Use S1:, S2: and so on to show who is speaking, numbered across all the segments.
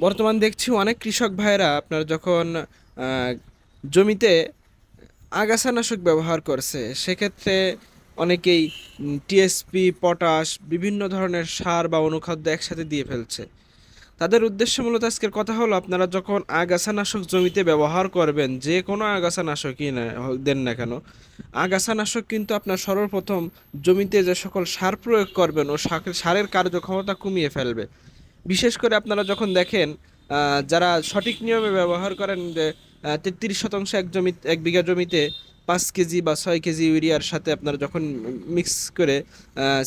S1: বর্তমান দেখছি অনেক কৃষক ভাইরা আপনার যখন জমিতে আগাছানাশক ব্যবহার করছে, সেক্ষেত্রে অনেকেই টিএসপি পটাশ বিভিন্ন ধরনের সার বা অনুখাদ্য একসাথে দিয়ে ফেলছে। তাদের উদ্দেশ্য মূলত আজকের কথা হলো, আপনারা যখন আগাছানাশক জমিতে ব্যবহার করবেন, যে কোনো আগাছানাশকই না, দেন না কেন, আগাছানাশক কিন্তু আপনার সর্বপ্রথম জমিতে যে সকল সার প্রয়োগ করবেন, ও সার- সারের কার্যক্ষমতা কমিয়ে ফেলবে। বিশেষ করে আপনারা যখন দেখেন যারা সঠিক নিয়মে ব্যবহার করেন যে তেত্রিশ শতাংশ এক জমি, এক বিঘা জমিতে পাঁচ কেজি বা ছয় কেজি ইউরিয়ার সাথে আপনারা যখন মিক্স করে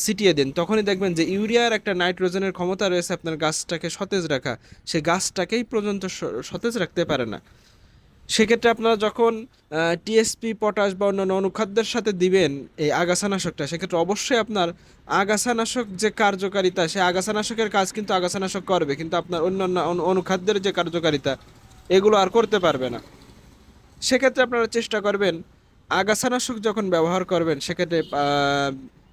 S1: ছিটিয়ে দেন, তখনই দেখবেন যে ইউরিয়ার একটা নাইট্রোজেনের ক্ষমতা রয়েছে আপনার গাছটাকে সতেজ রাখা। সে গাছটাকেই পর্যন্ত সতেজ রাখতে পারে না। সেক্ষেত্রে আপনারা যখন টিএসপি পটাশ বা অন্যান্য অনুখাদ্যের সাথে দিবেন এই আগাছানাশকটা, সেক্ষেত্রে অবশ্যই আপনার আগাছানাশক যে কার্যকারিতা, সে আগাছানাশকের কাজ কিন্তু আগাছানাশক করবে, কিন্তু আপনার অন্যান্য অনু- অনুখাদ্যের যে কার্যকারিতা, এগুলো আর করতে পারবে না। সেক্ষেত্রে আপনারা চেষ্টা করবেন, আগাছানাশক যখন ব্যবহার করবেন, সেক্ষেত্রে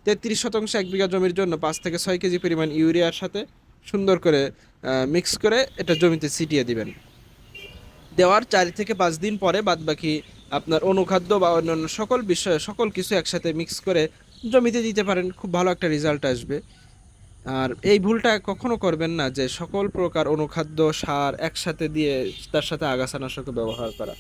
S1: তেত্রিশ শতাংশ এক বিঘা জমির জন্য পাঁচ থেকে ছয় কেজি পরিমাণ ইউরিয়ার সাথে সুন্দর করে মিক্স করে এটা জমিতে ছিটিয়ে দিবেন। দেওয়ার চারি থেকে পাঁচ দিন পরে বাদ বাকি আপনার অনুখাদ্য বা অন্যান্য সকল বিষয়ে, সকল কিছু একসাথে মিক্স করে জমিতে দিতে পারেন, খুব ভালো একটা রেজাল্ট আসবে। আর এই ভুলটা কখনো করবেন না যে সকল প্রকার অনুখাদ্য, সার একসাথে দিয়ে তার সাথে আগাছানাশক ব্যবহার করা।